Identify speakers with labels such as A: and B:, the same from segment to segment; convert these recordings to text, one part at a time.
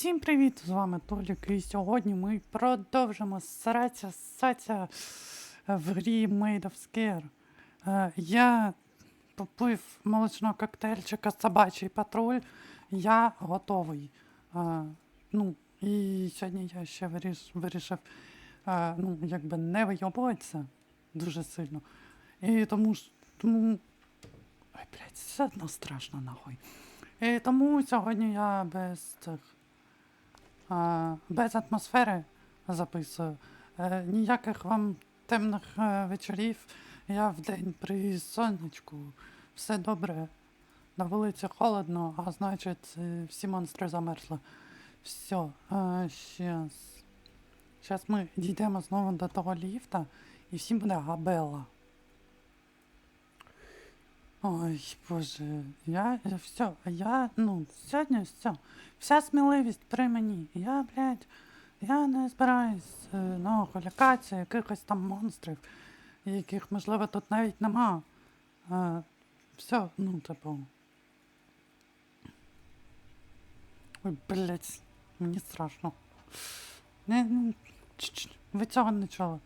A: Всім привіт! З вами Толік, і сьогодні ми продовжимо сратися, ссатися в грі Made of Scare. Е, Я попив молочного коктейльчика собачий патруль. Я готовий. Е, Ну, і сьогодні я ще виріш, вирішив е, ну, якби не вийобуватися дуже сильно. І тому ж тому. Ой, блядь, все одно страшно нахуй. І тому сьогодні я без цих. Без атмосфери записую. Е, ніяких вам темних е, вечорів. Я вдень при сонечку. Все добре. На вулиці холодно, а значить е, всі монстри замерзли. Все, щас. Щас ми дійдемо знову до того ліфта, і всім буде габела. Ой, боже, я, я все, я, ну, сьогодні все. Вся сміливість при мені. Я, блядь, я не збираюсь е, ну, лякатися якихось там монстрів, яких, можливо, тут навіть нема. Е, все, ну, типу. Ой, блядь, мені страшно. Не, ну, ч-ч, ви цього не чули.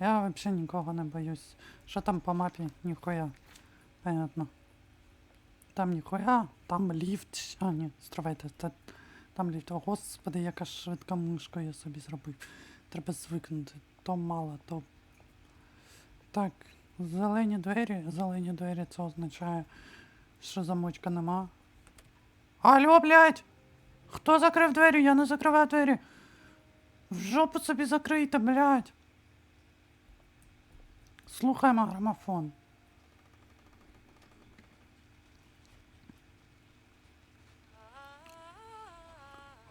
A: Я взагалі нікого не боюсь. Що там по мапі? Ніхуя. Понятно. Там ніхуя, там ліфт. А, ні, стривайте, та, там ліфт. О, господи, яка швидка мишка я собі зробив. Треба звикнути. То мало, то. Так, зелені двері. Зелені двері це означає, що замочка нема. Алло, блядь! Хто закрив двері? Я не закриваю двері. В жопу собі закрийте, блядь. Слухаємо грамофон.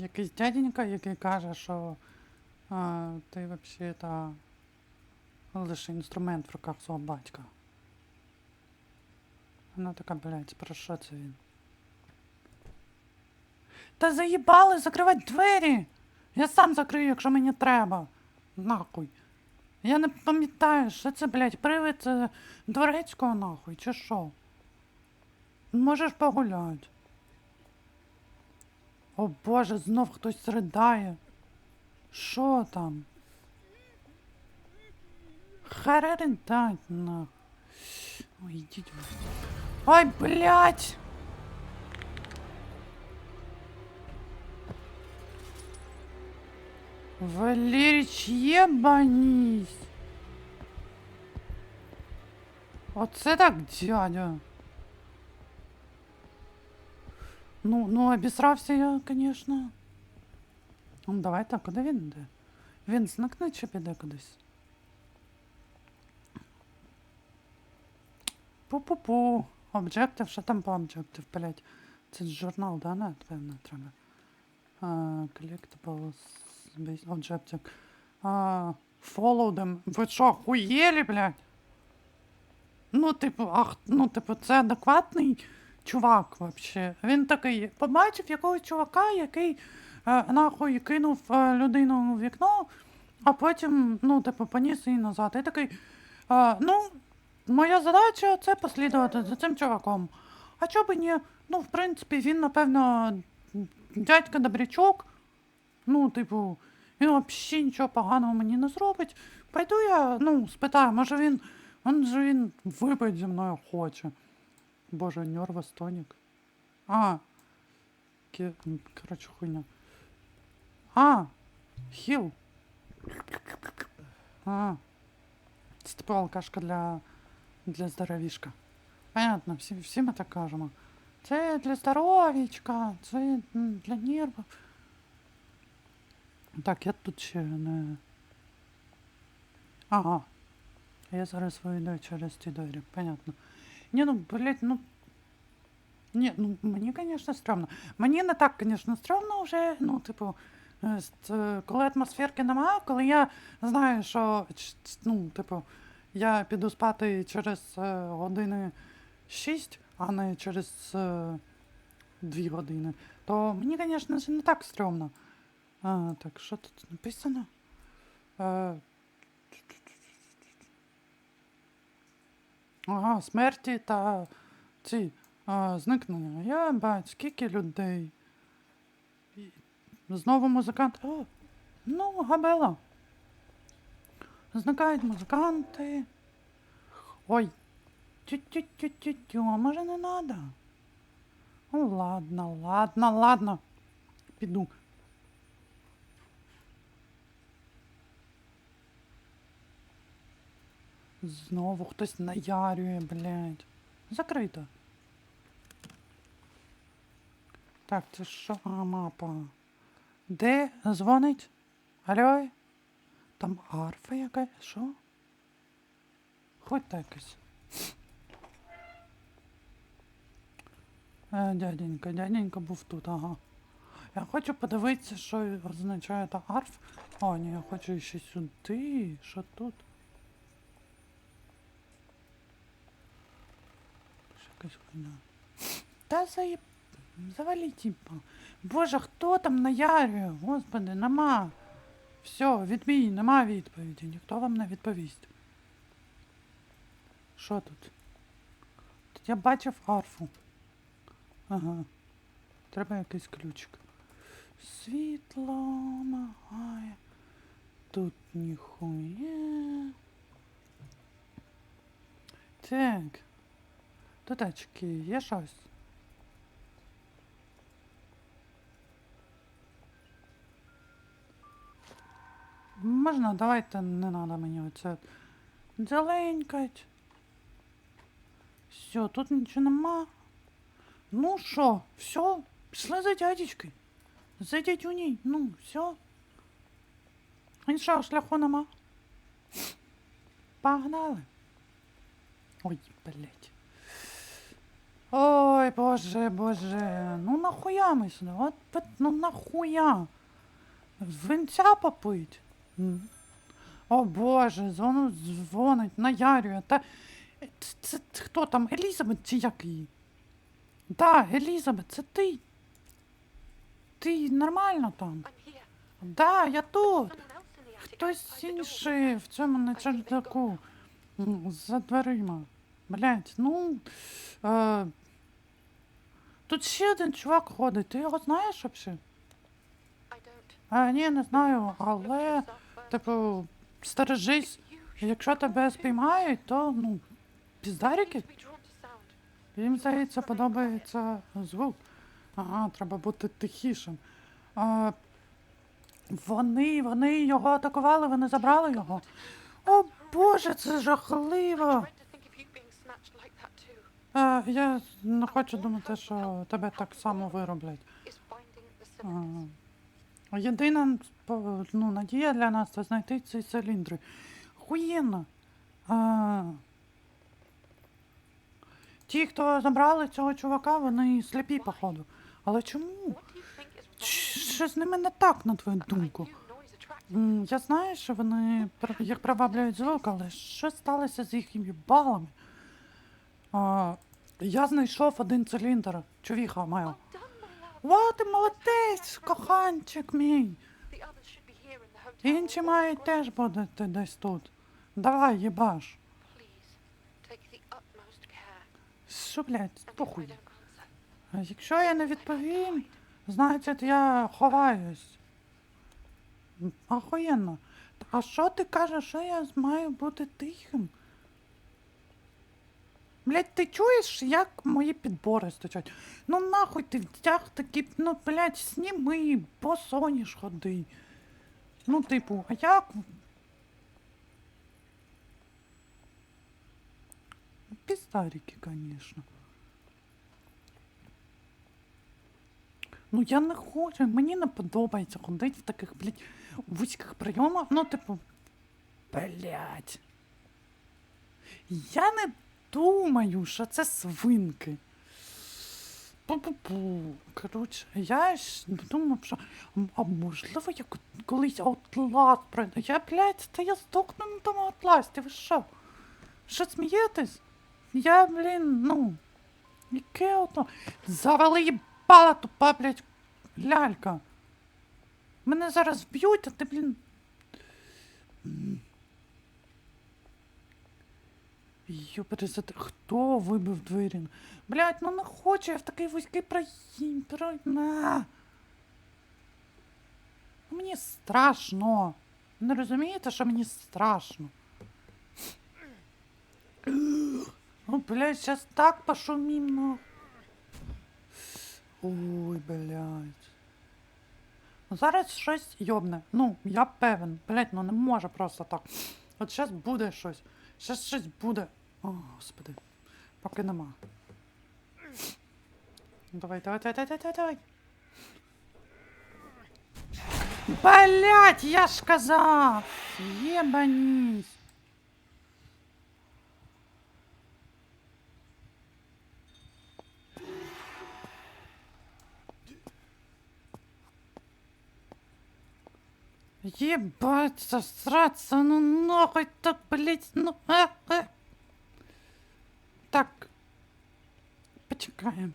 A: Якийсь дяденька, який каже, що а, ти взагалі-то лише інструмент в руках свого батька. Вона така, блядь, про що це він? Та заїбали закривати двері! Я сам закрию, якщо мені треба. Нахуй. Я не пам'ятаю, що це, блядь, привид е, дворецького нахуй, чи що? Можеш погуляти. О боже, знов хтось ридає. Що там? Харе ридать нах. Ой, ідіть ви. Ой, блядь! Валерич, єбанісь! Оце так дядя. Ну, ну, обісрався я, звісно. Ну, давай так, куди він йде? Він зникне чи піде кудись? Пу-пу-пу. Об'єктив, що там по об'єктив, блять? Це журнал, да, напевно, треба. А, collectibles, objective. А, follow them. Ви що, хуєлі, блядь? Ну, типу, ах, ну, типу, це адекватний чувак вообще. Він такий побачив якогось чувака, який е, нахуй кинув е, людину в вікно, а потім, ну, типу, поніс її назад. І такий. Е, ну, моя задача це послідувати за цим чуваком. А чого би ні? Ну, в принципі, він, напевно, дядька добрячок. Ну, типу, він взагалі нічого поганого мені не зробить. Пойду я, ну, спитаю, може він. Он же він випить зі мною хоче. Боже, нервостонік. А. Ке... м, Короче, хуйня. А! Хіл. А. Це типу алкашка для, для здоровішка. Понятно, всі, всі ми так кажемо. Це для здоровічка, це м, для нервів. Так, я тут ще не. Ага. Я зараз вийду через ті двері, понятно. Ні, ну, блядь, ну. Ні, ну мені, звісно, стрьомно. Мені не так, звісно, стрьомно вже, ну, типу, з- е, коли атмосферки немає, коли я знаю, що ну, типу, я піду спати через е, години 6, а не через е, 2 години, то мені, звісно, не так стрьомно. А, так, що тут написано? Ага, смерті та ці а, зникнення. Я бачу, скільки людей. Знову музикант. О, ну, габела. Зникають музиканти. Ой. Тю-тю-тю-тю-тю, а може не надо? Ну, ладно, ладно, ладно. Піду. Знову хтось наярює, блядь. Закрито. Так, це що? А, мапа. Де дзвонить? Алло? Там арфа якась? Що? Хоть так якось. Е, дяденька, дяденька був тут, ага. Я хочу подивитися, що означає та арф. О, ні, я хочу ще сюди. Що тут? Що. Та заїб... Завалі, типа. Боже, хто там наярює? Господи, нема. Все, відбій, нема відповіді. Ніхто вам не відповість. Що тут? Тут я бачив арфу. Ага. Треба якийсь ключик. Світло мигає. Тут ніхуя. Так. Тут очки, є щось? Можна, давайте не треба мені оце дзеленькать. Все, тут нічого нема. Ну що, все, пішли за дядечкою. За дядюней, ну, все. Іншого шляху нема. Погнали. Ой, блядь. Ой, боже, боже. Ну нахуя ми сюди? От, ну нахуя? Винця попить. О боже, дзвону дзвонить, наярює. Та це, це, це хто там? Елізабет чи як її? Да, Елізабет, це ти. Ти нормально там? Да, я тут. Хтось інший в цьому на чердаку. За дверима. Блять, ну. Е, тут ще один чувак ходить. Ти його знаєш взагалі? А, ні, не знаю, але, типу, стережись. Якщо тебе спіймають, то ну,
B: sound.
A: Їм здається, подобається звук. Ага, треба бути тихішим. А, вони, вони його атакували, вони забрали його. О Боже, це жахливо. А, я не хочу думати, що тебе так само вироблять.
B: Cylinders.
A: єдина ну, надія для нас це знайти ці циліндри. Хуєнно. А, ті, хто забрали цього чувака, вони сліпі, походу. Але чому? Що з ними не так, на твою думку? Я знаю, що вони їх приваблюють звук, але що сталося з їхніми балами? Я знайшов один циліндр. Човіха маю.
B: Love.
A: О, ти молодець, коханчик мій. Інші мають теж бути десь тут. Давай, їбаш. Що, блядь, похуй. А Якщо я не відповім, значить я ховаюсь. Охуєнно. А що ти кажеш, що я маю бути тихим? Блять, ти чуєш, як мої підбори стучать? Ну нахуй ти втяг такі, ну, блять, сніми, босоніж ходи. Ну, типу, а як? Піздарики, конечно. Ну я не хочу, мені не подобається ходити в таких, блядь, вузьких прийомах. Ну, типу, блядь. Я не думаю, що це свинки. Пу-пу-пу. Коротше, я ж думав, що а можливо, я колись Outlast пройду. Я, блядь, та я здохну на тому Outlast, ви що? Що смієтесь? Я, блін, ну. Яке ото? Завали їбала тупа, блядь, лялька. Мене зараз вб'ють, а ти, блін. Йопересете, хто вибив двері? Блядь, ну не хочу я в такий вузький проїм. Про... Мені страшно. Не розумієте, що мені страшно? Ну, блядь, сейчас так пошумим, ну. Ой, блядь. Зараз щось йобне. Ну, я певен. Блядь, ну не може просто так. От зараз буде щось. Щас щось буде. О, господи. Поки нема. Давай, давай, давай, давай, давай, давай. Блять, я ж казав! Єбанісь. Ебать, сосраться, ну нахуй так, блять, ну а, а. Так. Почекаємо.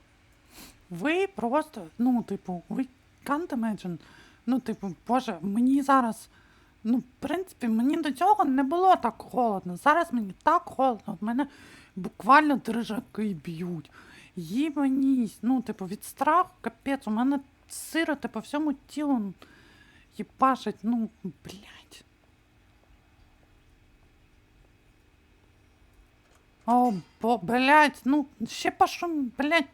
A: Ви просто, ну, типу, ви can't imagine. Ну, типу, боже, мені зараз. Ну, в принципі, мені до цього не було так холодно. Зараз мені так холодно. От мене буквально дрижаки б'ють. Їбанісь. Ну, типу, від страху, капець, у мене сироти по всьому тілу їбашить, ну, блядь. О, бо, блядь, ну, ще пошум, блядь.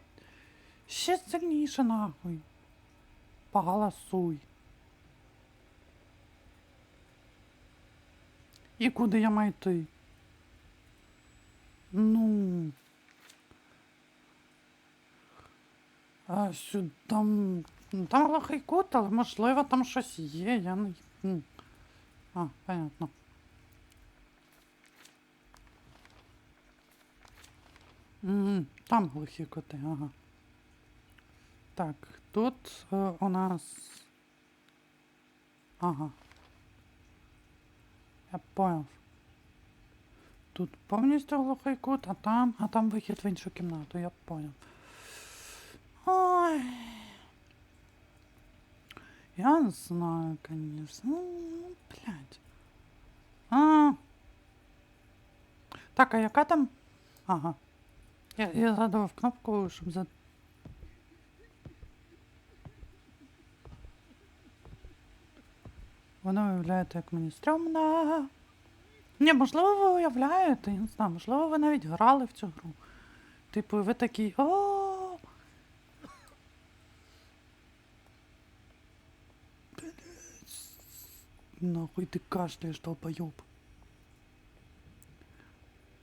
A: Ще сильніше нахуй. Поголосуй. І куди я маю йти? Ну. А сюди там. Там глухий кут, але можливо там щось є, я не. А, понятно. Там глухі коти, ага. Так, тут е, у нас. Ага. Я понял. Тут повністю глухий кут, а там, а там вихід в іншу кімнату, я понял. Ой. Я знаю, конечно. Ну, блядь. А. Так, а яка там? Ага. Я, я задав кнопку, щоб за. Воно уявляєте, як мені стрьомно. Ні, можливо, ви уявляєте, я не знаю, можливо, ви навіть грали в цю гру. Типу, ви такі. О. Нахуй ти кашляєш, долбойоб.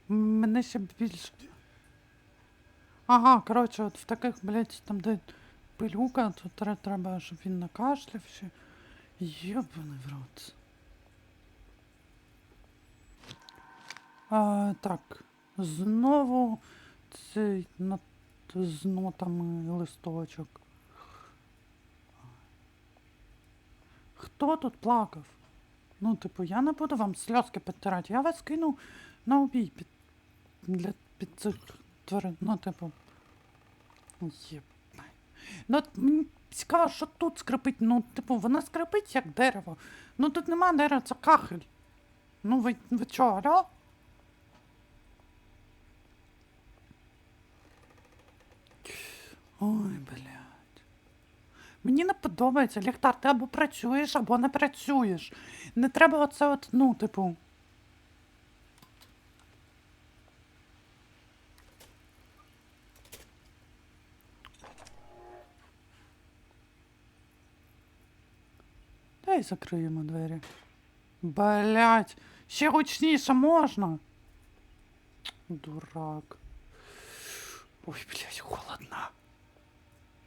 A: Мене ще більше. Ага, коротше, от в таких, блядь, там де пилюка, то треба, щоб він накашляв ще. Йобаний в рот. А, так, знову цей нот, з нотами листочок. Хто тут плакав? Ну, типу, я не буду вам сльозки підтирати, я вас кину на обій під, для, під цих тварин. Ну, типу. Єбай. Ну, мені цікаво, що тут скрипить. Ну, типу, вона скрипить як дерево. Ну тут нема дерева, це кахель. Ну, ви, ви чо, алло? Ой, блядь. Мені не подобається, Ліхтар, ти або працюєш, або не працюєш. Не треба оце от, ну, типу. Дай закриємо двері. Блять, ще гучніше можна. Дурак. Ой, блять, холодно.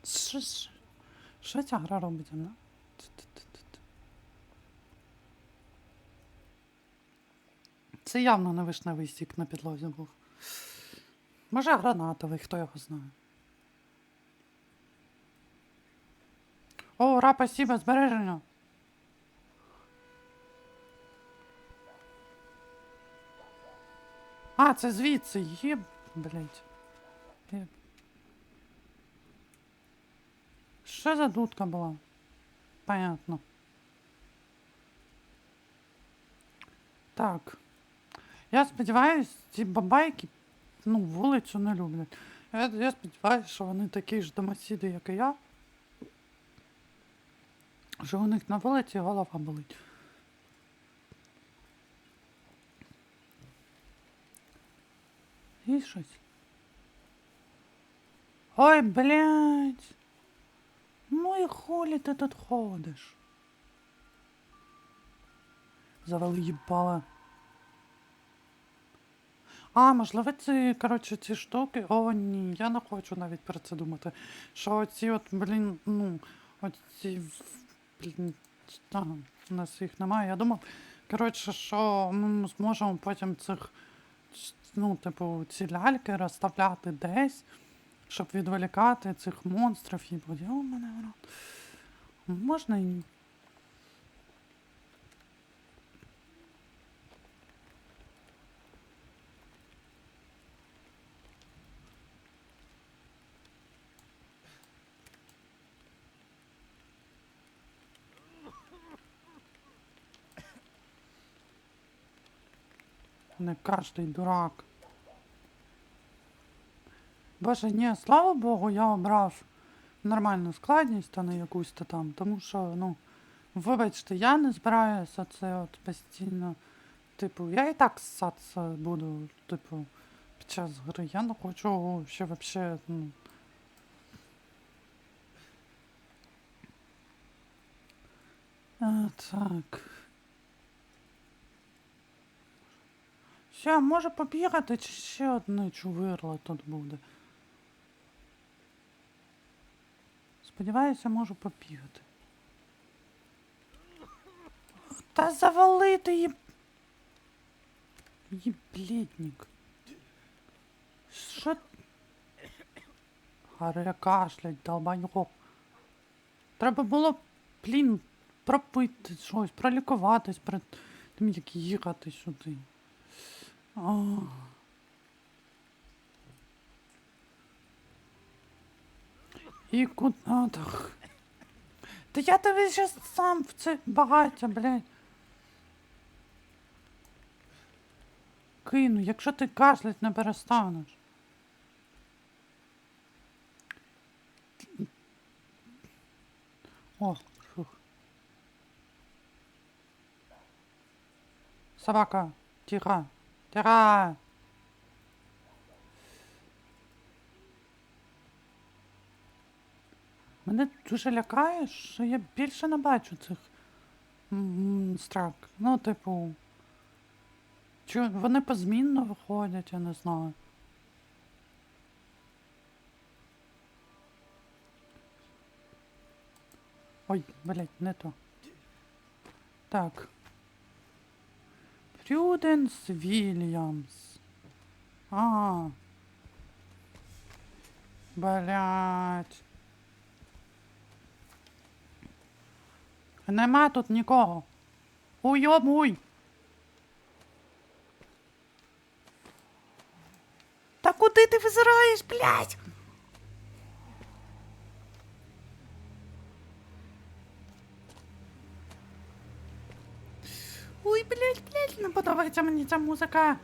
A: Що ж? Що ця гра робить, ну? Це явно не вишневий стік на підлозі був. Може гранатовий, хто його знає. О, ура, спасибо, збереження. А, це звідси, є, блять. Є. Що за дудка була? Понятно. Так. Я сподіваюсь, ці бабайки ну, вулицю не люблять. Я, я сподіваюся, що вони такі ж домосіди, як і я. Що у них на вулиці голова болить. І щось. Ой, блядь. Ну і хулі ти тут ходиш? Завали їбала. А, можливо, ці, коротше, ці штуки. О, ні, я не хочу навіть про це думати. Що ці от, блін, ну, оці, блін, а, у нас їх немає. Я думав, коротше, що ми зможемо потім цих, ну, типу, ці ляльки розставляти десь, щоб відволікати цих монстрів і буде, о, мене в. Можна і. Не кожний дурак. Боже, ні, слава Богу, я обрав нормальну складність, а не якусь то там. Тому що, ну, вибачте, я не збираюся це от постійно. Типу, я і так ссатися буду, типу, під час гри. Я не хочу ще вообще, ну. А, так. Все, може побігати, чи ще одне чувирло тут буде. Сподіваюся, можу побігати. Та завалити її. Єблідник. Що? Харе кашлять, долбайоб. Треба було, блін, пропити щось, пролікуватись перед тим, як їхати сюди. А. І куди так? Та я тебе зараз сам в це багаття, блядь. Кину, якщо ти кашлять не перестанеш. О, фух. Собака, тихо, тихо. Мене дуже лякає, що я більше не бачу цих страк. Ну, типу. Чи вони позмінно виходять, я не знаю. Ой, блядь, не то. Так. Прюденс Вільямс. Ага. Блядь. Нема тут нікого. Уйобуй. Та куди ти визираєш, блядь? Ой, блядь, блядь, не подобається мені ця музика.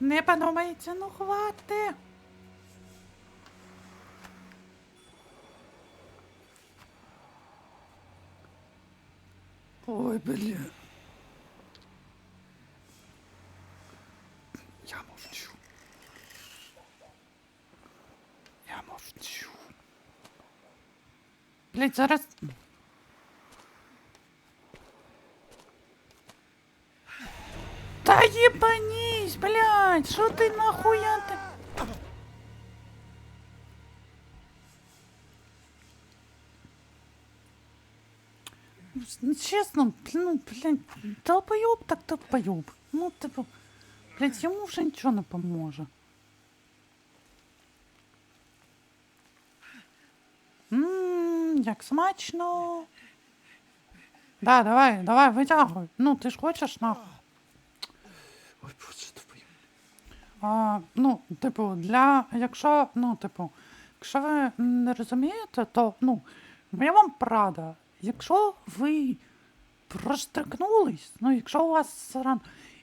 A: Не подобається, ну хвати. Ой, бля. Я мовчу. Я мовчу. Блять, зараз. Та ебанись, блядь, що ти нахуя ти? Чесно, ну, блядь, долбоёб так долбоёб. Ну, типу, блядь, йому вже нічого не поможе. Ммм, як смачно. Да, давай, давай, витягуй. Ну, ти ж хочеш нахуй. Ой, боже твою. А, ну, типу, для. Якщо, ну, типу, якщо ви не розумієте, то, ну, я вам прада. Якщо ви проштрикнулись, ну, якщо у вас сран,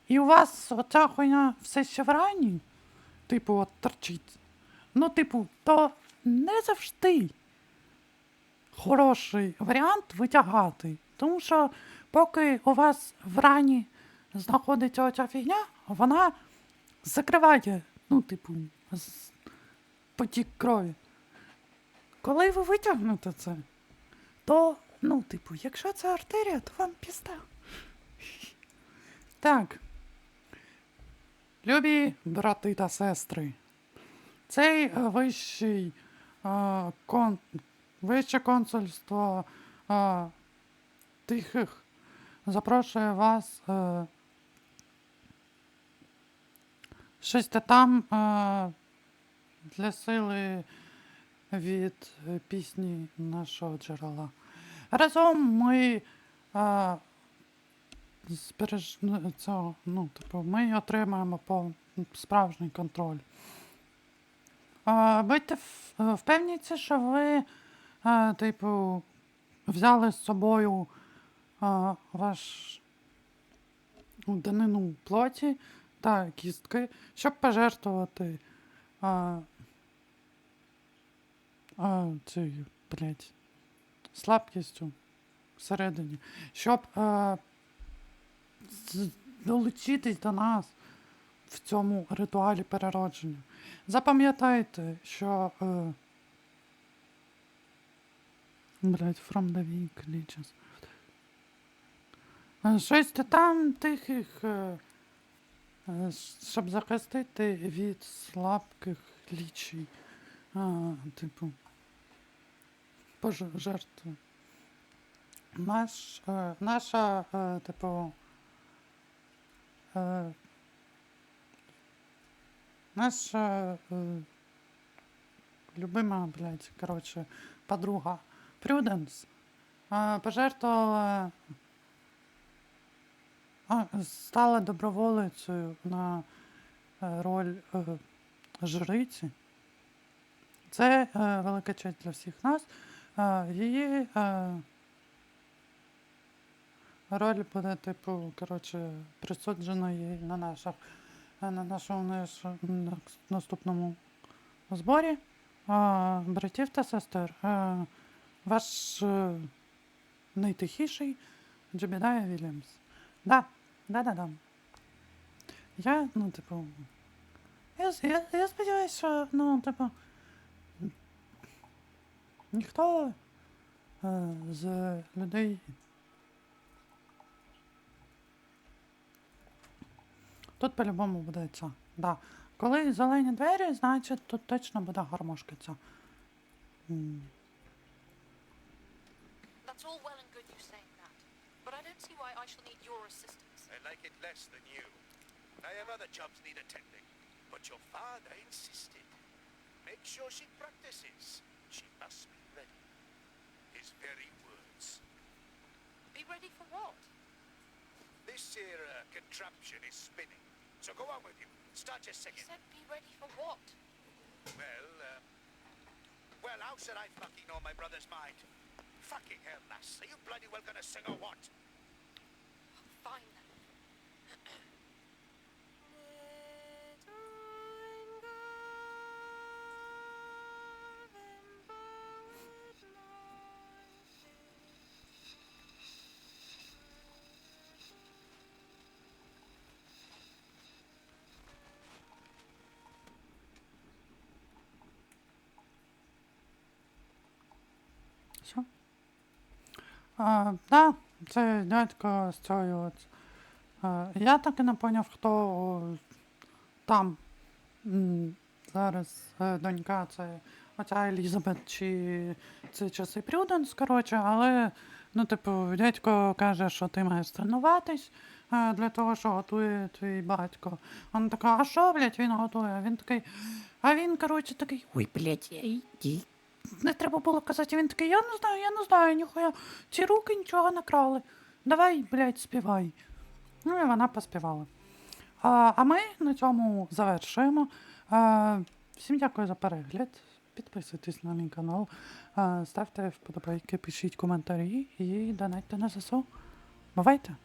A: і у вас оця хуйня все ще в рані, типу, от торчить, ну, типу, то не завжди хороший варіант витягати. Тому що поки у вас в рані знаходиться оця фігня, вона закриває, ну, типу, потік крові. Коли ви витягнете це, то, ну, типу, якщо це артерія, то вам пізда. Так. Любі брати та сестри, цей е, вищий е, кон, вище консульство е, тихих запрошує вас е, щось там е, для сили від пісні нашого джерела. Разом ми е, збереж... ну, цього, ну, типу, ми отримаємо пов... справжній контроль. Е, будьте е, впевніться, що ви, е, типу, взяли з собою е, ваш ну, данину плоті та кістки, щоб пожертвувати е, е, цією, блядь, слабкістю всередині, щоб е, долучитись до нас в цьому ритуалі переродження. Запам'ятайте, що. Е, блядь, from the legions. Е, Щось там тихих, е, е, щоб захистити від слабких лічій. А, типу. Пожертви. Наш, е, наша, е, типу. Е, наша е, любима, блядь, короче, подруга Прюденс е, пожертвувала, а, стала доброволицею на е, роль е, жриці. Це е, велика честь для всіх нас. Її роль буде, типу, коротше, присуджена їй на наших, на нашому наступному зборі. Братів та сестер, ваш е, найтихіший Джебедая Вільямс. Да, да, да, да. Я, ну, типу. Я, я, я сподіваюся, що, ну, типу. Ніхто е, з людей. Тут по-любому буде ця. Да. Коли зелені двері, значить тут точно буде гармошка ця.
B: That's all well and good you saying that, but I don't see why I shall need your assistance.
C: I like it less than you. I have other jobs need attending, but your father insisted. Make sure she practices. She must
B: what?
C: This here uh, contraption is spinning. So go on with you. Start your
B: You
C: singing.
B: said be ready for what?
C: Well, uh, well, how should I fucking know my brother's mind? Fucking hell, lass. Are you bloody well gonna sing or what?
A: Що? А, да, це дядько з Е, я так і не поняв, хто там зараз е, донька, це оця Елізабет чи це часи Прюденс, коротше, але ну, типу, дядько каже, що ти маєш тренуватись е, для того, що готує твій батько. Вона така, а що, блядь, він готує? Він такий, а він, коротше, такий, ой, блядь, ей, не треба було казати. Він такий, я не знаю, я не знаю, ніхуя. Ці руки нічого не крали. Давай, блядь, співай. Ну і вона поспівала. А, а ми на цьому завершуємо. А, всім дякую за перегляд. Підписуйтесь на мій канал, а, ставте вподобайки, пишіть коментарі і донайте на ЗСУ. Бувайте!